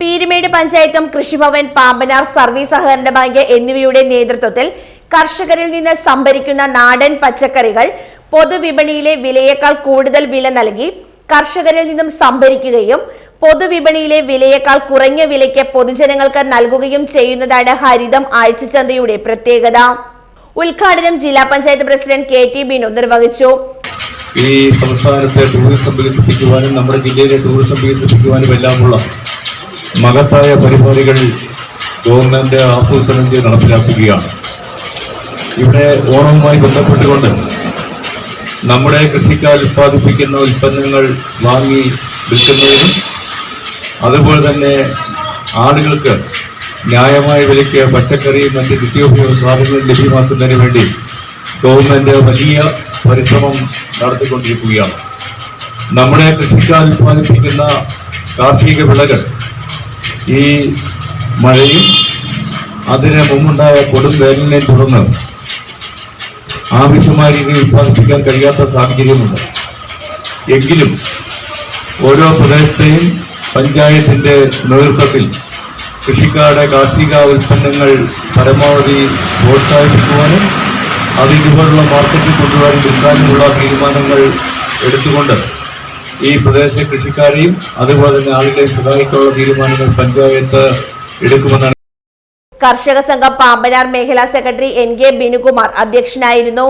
പീരുമേട് പഞ്ചായത്തും കൃഷിഭവൻ പാമ്പനാർ സർവീസ് സഹകരണ ബാങ്ക് എന്നിവയുടെ നേതൃത്വത്തിൽ കർഷകരിൽ നിന്ന് സംഭരിക്കുന്ന നാടൻ പച്ചക്കറികൾ പൊതുവിപണിയിലെ വിലയേക്കാൾ കൂടുതൽ വില നൽകി കർഷകരിൽ നിന്നും സംഭരിക്കുകയും പൊതുവിപണിയിലെ വിലയേക്കാൾ കുറഞ്ഞ വിലയ്ക്ക് പൊതുജനങ്ങൾക്ക് നൽകുകയും ചെയ്യുന്നതാണ് ഹരിതം ആഴ്ചചന്തയുടെ പ്രത്യേകത. ഉദ്ഘാടനം ജില്ലാ panchayat president K T Binu നിർവഹിച്ചു. ഈ സംസ്ഥാനത്തെ ടൂറിസം വികസിപ്പിക്കുവാനും നമ്മുടെ ജില്ലയിലെ ടൂറിസം വികസിപ്പിക്കുവാനും എല്ലാമുള്ള മഹത്തായ പരിപാടികൾ ഗവൺമെന്റ് ആസൂത്രണം ചെയ്ത് നടപ്പിലാക്കുകയാണ്. ഇവിടെ ഓണവുമായി ബന്ധപ്പെട്ടുകൊണ്ട് നമ്മുടെ കൃഷിക്കാർ ഉത്പാദിപ്പിക്കുന്ന ഉൽപ്പന്നങ്ങൾ വാങ്ങി വിൽക്കുന്നതിനും അതുപോലെ തന്നെ ആളുകൾക്ക് ന്യായമായ വിലയ്ക്ക് പച്ചക്കറിയും മറ്റ് നിത്യോപയോഗ സാധനങ്ങളും ലഭ്യമാക്കുന്നതിന് വേണ്ടി ഗവൺമെന്റ് വലിയ പരിശ്രമം നടത്തിക്കൊണ്ടിരിക്കുകയാണ്. നമ്മുടെ കൃഷിക്കാർ ഉത്പാദിപ്പിക്കുന്ന കാർഷിക വിളകൾ ഈ മഴയും അതിന് മുമ്പുണ്ടായ കൊടും വേനലിനെ തുടർന്ന് ആവശ്യമായ രീതിയിൽ ഉത്പാദിപ്പിക്കാൻ കഴിയാത്ത സാഹചര്യമുണ്ട്. എങ്കിലും ഓരോ പ്രദേശത്തെയും പഞ്ചായത്തിന്റെ നേതൃത്വത്തിൽ കൃഷിക്കാരുടെ കാർഷിക ഉൽപ്പന്നങ്ങൾ പരമാവധി പ്രോത്സാഹിപ്പിക്കുവാനും അത് മാർക്കറ്റിൽ കൊണ്ടുവരാൻ വിൽക്കാനുമുള്ള തീരുമാനങ്ങൾ എടുത്തുകൊണ്ട് ഈ പ്രദേശ കൃഷിക്കാരെയും അതുപോലെ തന്നെ ആളുകളെയും സഹായിക്കാനുള്ള തീരുമാനങ്ങൾ പഞ്ചായത്ത് എടുക്കുമെന്നാണ് കർഷക സംഘം പാമ്പനാർ മേഖലാ സെക്രട്ടറി എൻ കെ ബിനുകുമാർ അധ്യക്ഷനായിരുന്നു.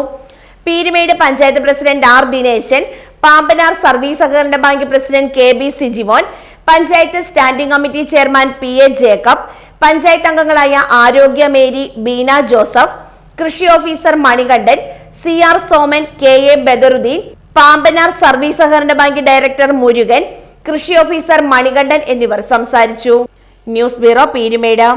Peermade panchayat president R Dineshan Pambanar service സഹകരണ bank president K B Sijimon panchayat standing committee chairman P A Jacob panchayat അംഗങ്ങളായ ആരോഗ്യ മേരി ബീന ജോസഫ് കൃഷി officer Manikandan C R Soman K A Badaruddeen Pambanar service സഹകരണ bank director Murugan കൃഷി officer Manikandan എന്നിവർ സംസാരിച്ചു. News bureau Peermade.